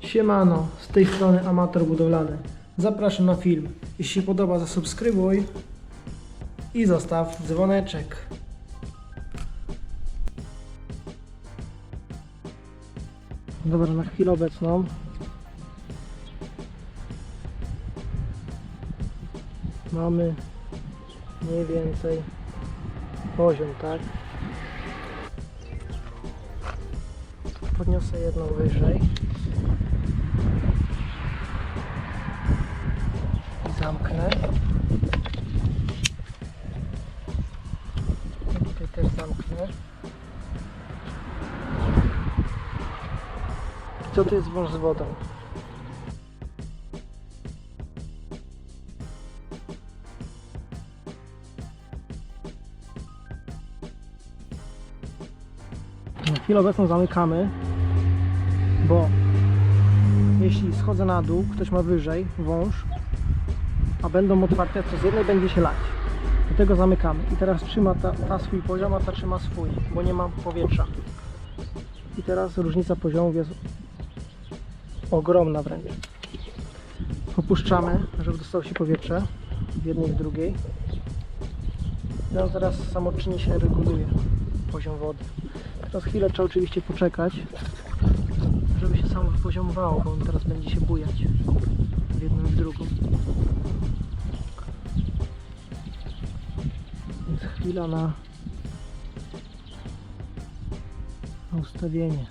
Siemano, z tej strony amator budowlany. Zapraszam na film. Jeśli się podoba, zasubskrybuj i zostaw dzwoneczek. Dobra, na chwilę obecną mamy mniej więcej poziom, tak? Podniosę jedną wyżej. I zamknę. I tutaj też zamknę. Co to jest wąż z wodą? Na chwilę obecną zamykamy, bo jeśli schodzę na dół, ktoś ma wyżej wąż, a będą otwarte, to z jednej będzie się lać. Do tego zamykamy. I teraz trzyma ta, ta swój poziom, a ta trzyma swój, bo nie ma powietrza. I teraz różnica poziomów jest ogromna wręcz. Opuszczamy, żeby dostało się powietrze w jednej i w drugiej. No teraz samoczynnie się reguluje poziom wody. Teraz chwilę trzeba oczywiście poczekać, żeby się samo wypoziomowało, bo on teraz będzie się bujać w jedną i w drugą. Więc chwila na, na ustawienie.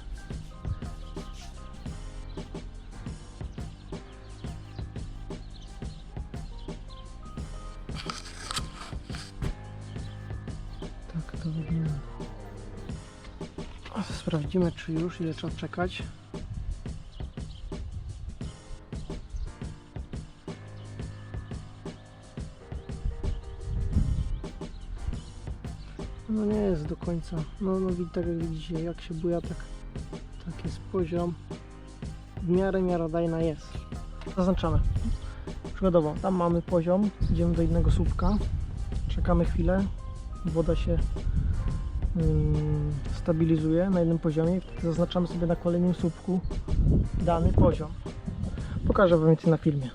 Tak to wygląda. Sprawdzimy, czy już, ile trzeba czekać. No nie jest do końca. No, no tak jak widzicie, jak się buja, tak, tak jest poziom. W miarę miarodajna jest. Zaznaczamy. Przykładowo, tam mamy poziom, idziemy do innego słupka, czekamy chwilę, woda się stabilizuje na jednym poziomie zaznaczamy sobie na kolejnym słupku dany poziom. Pokażę Wam więcej na filmie.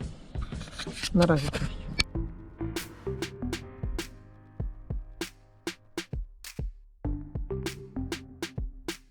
Na razie.